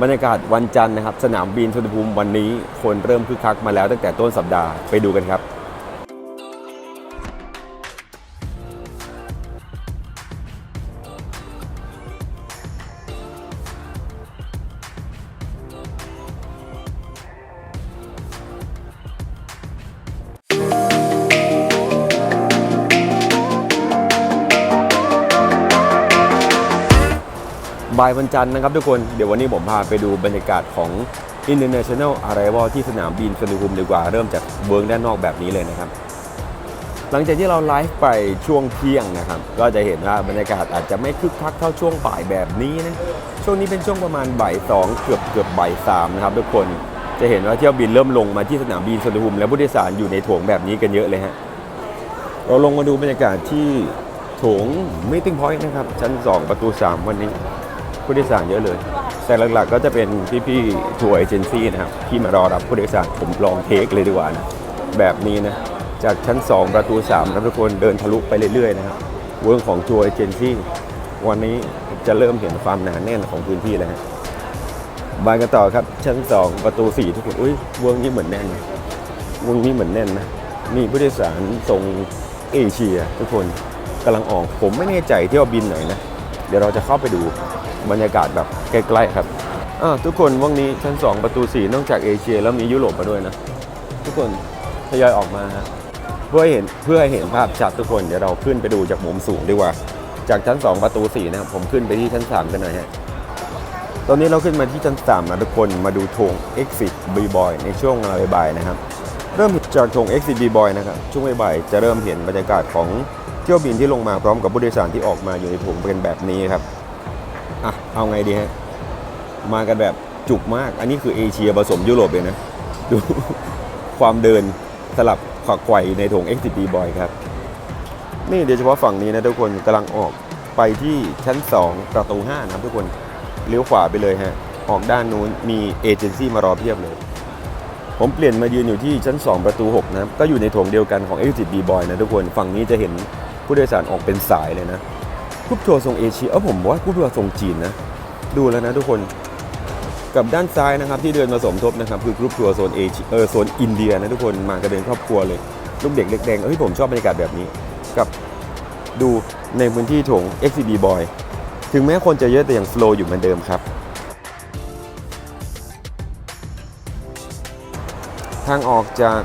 บรรยากาศวันจันทร์นะครับ สนามบินสุวรรณภูมิวันนี้คนเริ่มคึกคักมาแล้วตั้งแต่ต้นสัปดาห์ไปดูกันครับ บ่ายวันจันทร์นะครับทุกคนเดี๋ยววันนี้ผมพาไปดูบรรยากาศของ International Arrival ที่สนามบินสุวรรณภูมิดีกว่าเริ่มจากเวิร์กด้านนอกแบบนี้เลยนะครับ หลังจากที่เราไลฟ์ไปช่วงเที่ยงนะครับ ก็จะเห็นว่าบรรยากาศอาจจะไม่คึกคักเท่าช่วงบ่ายแบบนี้นะช่วงนี้เป็นช่วงประมาณบ่ายสองเกือบเกือบบ่ายสามนะครับทุกคนจะเห็นว่าเที่ยวบินเริ่มลงมาที่สนามบินสุวรรณภูมิและผู้โดยสารอยู่ในโถงแบบนี้กันเยอะเลยฮะเราลงมาดูบรรยากาศที่โถง Meeting Point นะครับชั้น 2 ประตู 3 วันนี้ ผู้โดยสารเยอะเลย แต่หลักๆก็จะเป็นพี่ๆทัวร์เอเจนซี่นะครับ ที่มารอรับผู้โดยสารผมลองเทคเลยดีกว่านะแบบนี้นะ จากชั้น 2 ประตู3นะทุกคนเดินทะลุไปเรื่อยๆนะครับเวิร์กของทัวร์เอเจนซี่วันนี้จะเริ่มเห็นความหนาแน่นของพื้นที่แล้วบานกันต่อครับชั้น 2 ประตู 4 ทุกคนอุ้ยเวิร์กนี้เหมือนแน่นเวิร์กนี้เหมือนแน่นนะมีผู้โดยสารทรงเอเชีย ทุกคนกำลังออกผมไม่แน่ใจเที่ยวบินไหนนะ เดี๋ยวเราจะเข้าไปดู บรรยากาศแบบใกล้ๆครับอ่าทุกคนวันนี้ชั้น 2 ประตู 4 นอกจากเอเชียแล้วมียุโรปมาด้วยนะ ทุกคนทยอยออกมาฮะเพื่อให้เห็นเพื่อให้เห็นภาพชัดทุกคนเดี๋ยวเราขึ้นไปดูจากมุมสูงดีกว่า จากชั้น 2 ประตู 4 นะครับผมขึ้นไปที่ชั้น 3 กันหน่อยฮะตอนนี้เราขึ้นมาที่ชั้น3นะทุกคนมาดูธง Exit B Boy ในช่วงเวลาบ่ายๆนะครับ เริ่มจากธง Exit B Boy นะครับช่วงบ่ายๆจะเริ่มเห็นบรรยากาศของเที่ยวบินที่ลงมาพร้อมกับผู้โดยสารที่ออกมาอยู่ในถุงเป็นแบบนี้ครับ อะเอาไงดีฮะ มากันแบบจุกมาก อันนี้คือเอเชียผสมยุโรปเลยนะ ดูความเดินสลับขวักไขว่ในถง x t boy ครับ นี่โดยเฉพาะฝั่งนี้นะทุกคนกำลังออกไปที่ชั้น 2 ประตู 5 นะครับทุกคน เลี้ยวขวาไปเลยฮะ ออกด้านนู้นมีเอเจนซี่มารอเพียบเลย ผมเปลี่ยนมายืนอยู่ที่ชั้น 2 ประตู 6 นะครับ ก็อยู่ในถงเดียวกันของ XTB Boy นะทุกคน ฝั่งนี้จะเห็นผู้โดยสารออกเป็นสายเลยนะ กรุ๊ปทัวร์ทรงเอเชียเออผมว่ากรุ๊ปทัวร์ทรงจีนนะ ดูแล้วนะทุกคนกับด้านซ้ายนะครับที่เดินมาสมทบนะครับคือกรุ๊ปทัวร์โซนเอเชียเออโซนอินเดียนะทุกคนมากันเป็นครอบครัวเลยลูกเด็กเล็กแดงเอ้ยผมชอบบรรยากาศแบบนี้ กับดูในพื้นที่โถง XCB Boy ถึงแม้คนจะเยอะแต่ยังโฟล์อยู่เหมือนเดิมครับ ทางออกจาก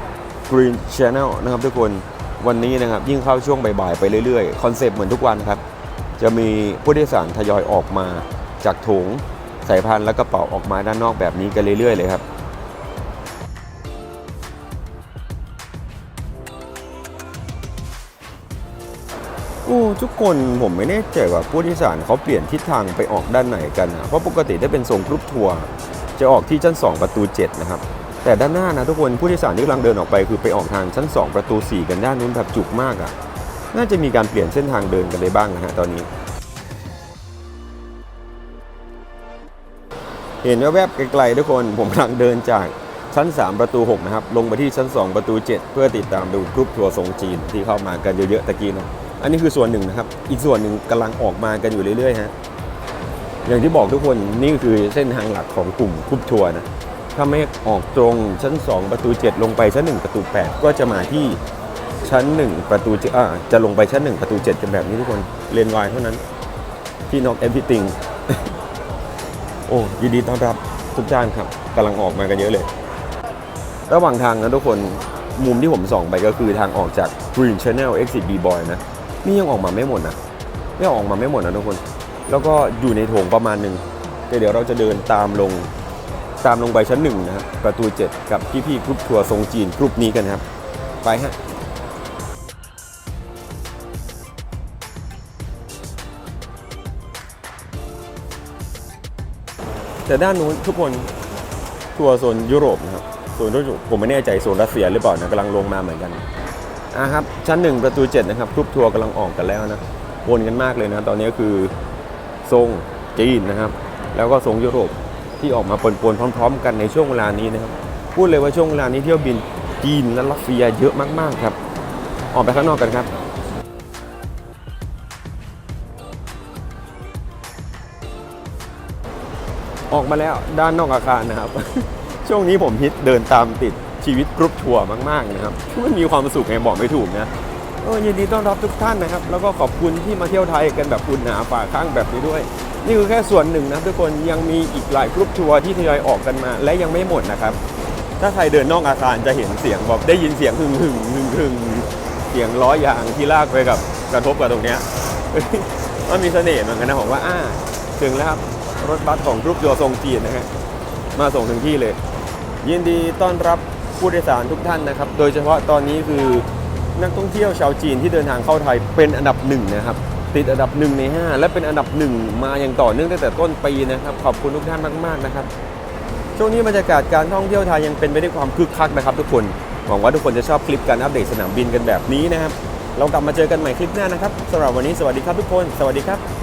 Green Channel นะครับทุกคนวันนี้นะครับยิ่งเข้าช่วงบ่ายๆไปเรื่อยๆ คอนเซปต์เหมือนทุกวันครับ จะมีผู้โดยสารทยอยออกมาจากถุงสายพานและกระเป๋าออกมาด้านนอกแบบนี้กันเรื่อยๆเลยครับโอ้ทุกคนผมไม่แน่ใจว่าผู้โดยสารเขาเปลี่ยนทิศทางไปออกด้านไหนกันนะเพราะปกติถ้าเป็นทรงกรุ๊ปทัวร์จะออกที่ชั้น 2 ประตู 7 นะครับ แต่ด้านหน้านะทุกคนผู้โดยสารที่กำลังเดินออกไปคือไปออกทางชั้น 2 ประตู 4 กันด้านนู้นแบบจุกมากอะ่ะ น่าจะมีการเปลี่ยนเส้นทางเดินกันเลยบ้างนะฮะตอนนี้ เห็นแวบๆไกลๆทุกคนผมกำลังเดินจากชั้น 3 ประตู 6 นะครับ ลงไปที่ชั้น 2 ประตู 7 เพื่อติดตามดูกรุ๊ปทัวร์ทรงจีนที่เข้ามากันเยอะๆตะกี้เนาะอันนี้คือส่วนหนึ่งนะครับ อีกส่วนหนึ่งกำลังออกมากันอยู่เรื่อยๆฮะอย่างที่บอกทุกคนนี่คือเส้นทางหลักของกลุ่มกรุ๊ปทัวร์นะถ้าไม่ออกตรงชั้น 2 ประตู 7 ลงไปชั้น 1 ประตู 8 ก็จะมาที่ ชั้น 1 ประตูอ่าจะลงไปชั้น 1 ประตู 7 กันแบบนี้ทุกคนเลนวายเท่านั้นที่นอกเอฟ r ิติงโอ้ยินดีต้อนรับทุกท่านครับกำลังออกมากันเยอะเลย ระหว่างทางนะทุกคนมุมที่ผมส่องไปก็คือทางออกจาก Green Channel Exit B Boy นะนี่ยังออกมาไม่หมดนะยังออกมาไม่หมดนะทุกคน แล้วก็อยู่ในโถงประมาณหนึ่งเดี๋ยวเราจะเดินตามลงตามลงไปชั้นหนึ่งนะครับประตู 7 กับพี่ๆกรุ๊ปทัวร์ทรงจีนกรุ๊ปนี้กันครับ ไปฮะ แต่ด้านนู้นทุกคนทัวร์โซนยุโรปนะครับโซนยุโรปผมไม่แน่ใจโซนรัสเซียหรือเปล่านะกำลังลงมาเหมือนกันอะครับชั้นหนึ่งประตู7นะครับกรุ๊ปทัวร์กำลังออกกันแล้วนะวนกันมากเลยนะตอนนี้คือทรงจีนนะครับ แล้วก็ทรงยุโรปที่ออกมาปนๆพร้อม ๆ กันในช่วงเวลานี้นะครับพูดเลยว่าช่วงเวลานี้เที่ยวบินจีนและรัสเซียเยอะมากๆครับ ออกไปข้างนอกกันครับ ออกมาแล้วด้านนอกอาคารนะครับ ช่วงนี้ผมฮิตเดินตามติดชีวิตกรุ๊ปทัวร์มากๆนะครับมันมีความสุขไงบอกไม่ถูกนะเออยินดีต้อนรับทุกท่านนะครับ แล้วก็ขอบคุณที่มาเที่ยวไทยกันแบบอุ่นหนาฝาข้างแบบนี้ด้วย นี่คือแค่ส่วนหนึ่งนะทุกคนยังมีอีกหลายกรุ๊ปทัวร์ที่ทยอยออกกันมา และยังไม่หมดนะครับ ถ้าใครเดินนอกอาคารจะเห็นเสียงแบบได้ยินเสียงหึ่งหึ่งหึ่งหึ่งเสียงล้อยางที่ลากไปกับกระทบกับตรงเนี้ยมันมีเสน่ห์เหมือนกันนะผมว่าอ่าถึงแล้วครับ รถบัสของกรุ๊ปทัวทรงจีนนะฮะมาส่งถึงที่เลย ยินดีต้อนรับผู้โดยสารทุกท่านนะครับ โดยเฉพาะตอนนี้คือนักท่องเที่ยวชาวจีนที่เดินทางเข้าไทยเป็นอันดับหนึ่งนะครับ ติดอันดับหนึ่งใน 5 และเป็นอันดับหนึ่งมาอย่างต่อเนื่องตั้งแต่ต้นปีนะครับ ขอบคุณทุกท่านมากๆนะครับ ช่วงนี้บรรยากาศการท่องเที่ยวไทยยังเป็นไปด้วยความคึกคักนะครับ ทุกคนหวังว่าทุกคนจะชอบคลิปการอัปเดตสนามบินกันแบบนี้นะครับเรากลับมาเจอกันใหม่คลิปหน้านะครับสำหรับวันนี้สวัสดีครับทุกคน สวัสดีครับ